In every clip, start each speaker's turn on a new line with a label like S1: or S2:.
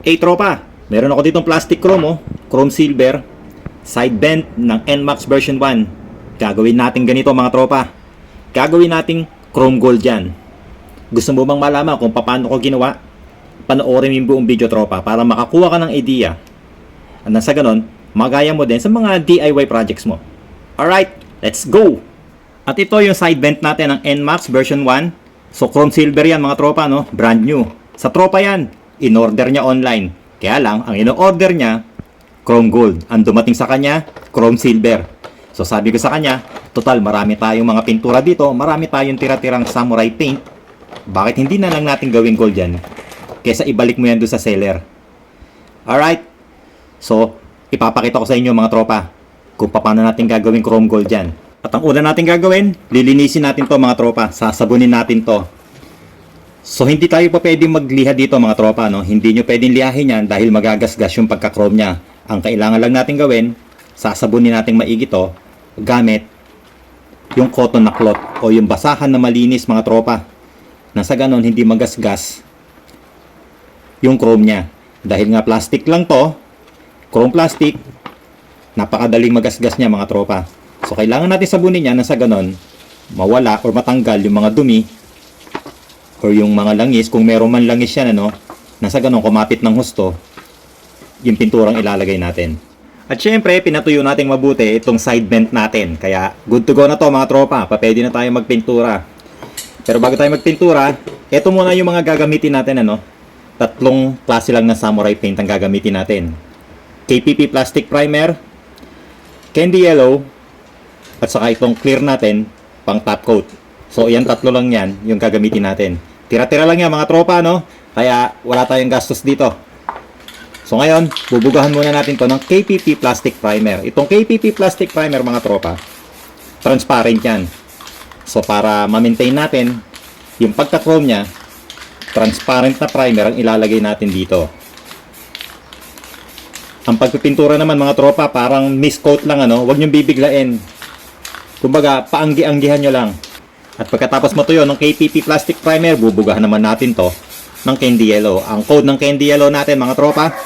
S1: Eh tropa, meron ako ditong plastic chrome oh, chrome silver, side bend ng NMAX version 1. Gagawin natin ganito mga tropa. Gagawin nating chrome gold yan. Gusto mo bang malaman kung paano ko ginawa? Panoorin mo yung buong video tropa para makakuha ka ng idea. At sa ganon, magaya mo din sa mga DIY projects mo. Alright, let's go! At ito yung side vent natin ng NMAX version 1. So chrome silver yan mga tropa no, brand new. Sa tropa yan, in-order niya online. Kaya lang, ang in-order niya, chrome gold. Ang dumating sa kanya, chrome silver. So sabi ko sa kanya, total marami tayong mga pintura dito, marami tayong tira-tirang samurai paint. Bakit hindi na lang natin gawing gold yan? Kesa ibalik mo yan doon sa seller. Alright, So, ipapakita ko sa inyo mga tropa kung paano natin gagawin chrome gold yan. At ang una natin gagawin, lilinisin natin to mga tropa. Sasabunin natin to. So, hindi tayo pa pwedeng magliha dito mga tropa. No? Hindi nyo pwedeng lihahin yan dahil magagasgas yung pagka-chrome niya. Ang kailangan lang natin gawin, sasabunin natin maigi to gamit yung cotton na cloth o yung basahan na malinis mga tropa. Na sa ganon, hindi magasgas yung chrome niya. Dahil nga plastic lang to, chrome plastic, napakadaling magasgas niya mga tropa. So kailangan natin sabunin niya na sa ganon, mawala or matanggal yung mga dumi or yung mga langis, kung meron man langis yan ano, na sa ganon kumapit ng husto, yung pinturang ilalagay natin. At syempre, pinatuyo natin mabuti itong side vent natin. Kaya good to go na to mga tropa, pa pwede na tayo magpintura. Pero bago tayo magpintura, ito muna yung mga gagamitin natin ano. Tatlong klase lang ng samurai paint ang gagamitin natin. KPP plastic primer, candy yellow, at saka itong clear natin pang top coat. So, yan tatlo lang yan yung gagamitin natin. Tira-tira lang yan mga tropa, no? Kaya wala tayong gastos dito. So, ngayon, bubugahan muna natin to ng KPP plastic primer. Itong KPP plastic primer mga tropa, transparent yan. So, para ma-maintain natin yung pagka-chrome niya, transparent na primer ang ilalagay natin dito. Ang pagpipintura naman mga tropa, parang miscoat lang ano, huwag niyong bibiglain. Kumbaga, paanggi-anggihan nyo lang. At pagkatapos matuyo ng KPP plastic primer, bubugahan naman natin to ng candy yellow. Ang code ng candy yellow natin mga tropa,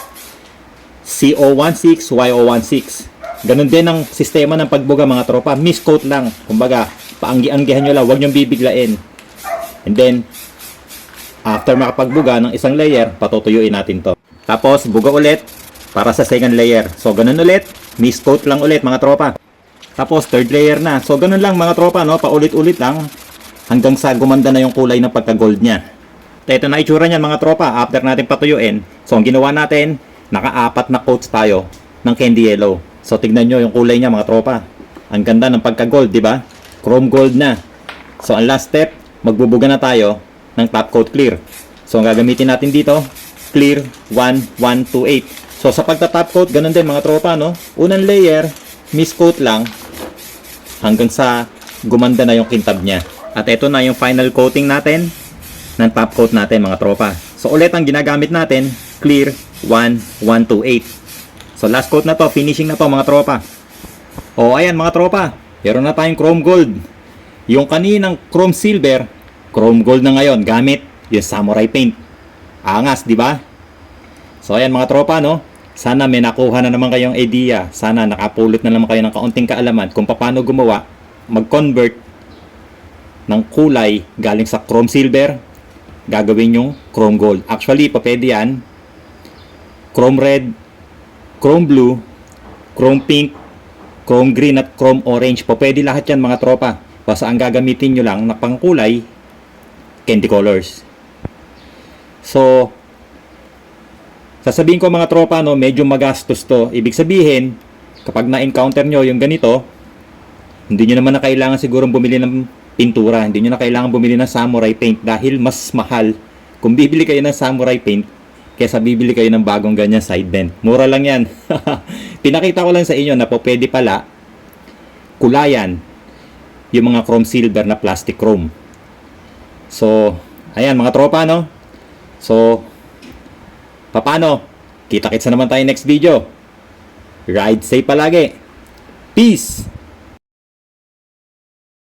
S1: CO16Y016. Ganun din ang sistema ng pagbuga mga tropa, miscoat lang. Kumbaga, paanggi-anggihan nyo lang, huwag niyong bibiglain. And then, after makapagbuga ng isang layer, patutuyuin natin to. Tapos, buga ulit para sa second layer. So, ganun ulit. Mist coat lang ulit, mga tropa. Tapos, third layer na. So, ganun lang, mga tropa, no? Paulit-ulit lang hanggang sa gumanda na yung kulay ng pagka-gold niya. Ito na itsura niyan, mga tropa, after natin patuyuin. So, ang ginawa natin, naka-apat na coats tayo ng candy yellow. So, tignan nyo yung kulay niya, mga tropa. Ang ganda ng pagka-gold, di ba? Chrome gold na. So, ang last step, magbubuga na tayo ng top coat clear. So, ang gagamitin natin dito, clear 1128. So, sa pagta-top coat, ganun din mga tropa, no? Unang layer, mist coat lang hanggang sa gumanda na yung kintab niya. At ito na yung final coating natin ng top coat natin mga tropa. So, ulit ang ginagamit natin, clear 1128. So, last coat na to, finishing na to mga tropa. O, ayan mga tropa, meron na tayong chrome gold. Yung kaninang chrome silver, chrome gold na ngayon gamit yung samurai paint. Angas, di ba? So ayan mga tropa no. Sana may nakuha na naman kayong idea. Sana nakapulot na naman kayo ng kaunting kaalaman kung paano gumawa, mag-convert ng kulay galing sa chrome silver gagawin yung chrome gold. Actually, pa pwede yan. Chrome red, chrome blue, chrome pink, chrome green at chrome orange. Pa pwede lahat yan mga tropa. Basta ang gagamitin nyo lang na pangkulay, candy colors. So, sasabihin ko mga tropa, no, medyo magastos to. Ibig sabihin, kapag na-encounter nyo yung ganito, hindi nyo naman na kailangan sigurong bumili ng pintura. Hindi nyo na kailangan bumili ng samurai paint dahil mas mahal kung bibili kayo ng samurai paint kaysa bibili kayo ng bagong ganyan side bend. Mura lang yan. Pinakita ko lang sa inyo na po pwede pala kulayan yung mga chrome silver na plastic chrome. So, ayan mga tropa no. So, paano? Kita-kits na naman tayo next video. Ride safe palagi. Peace!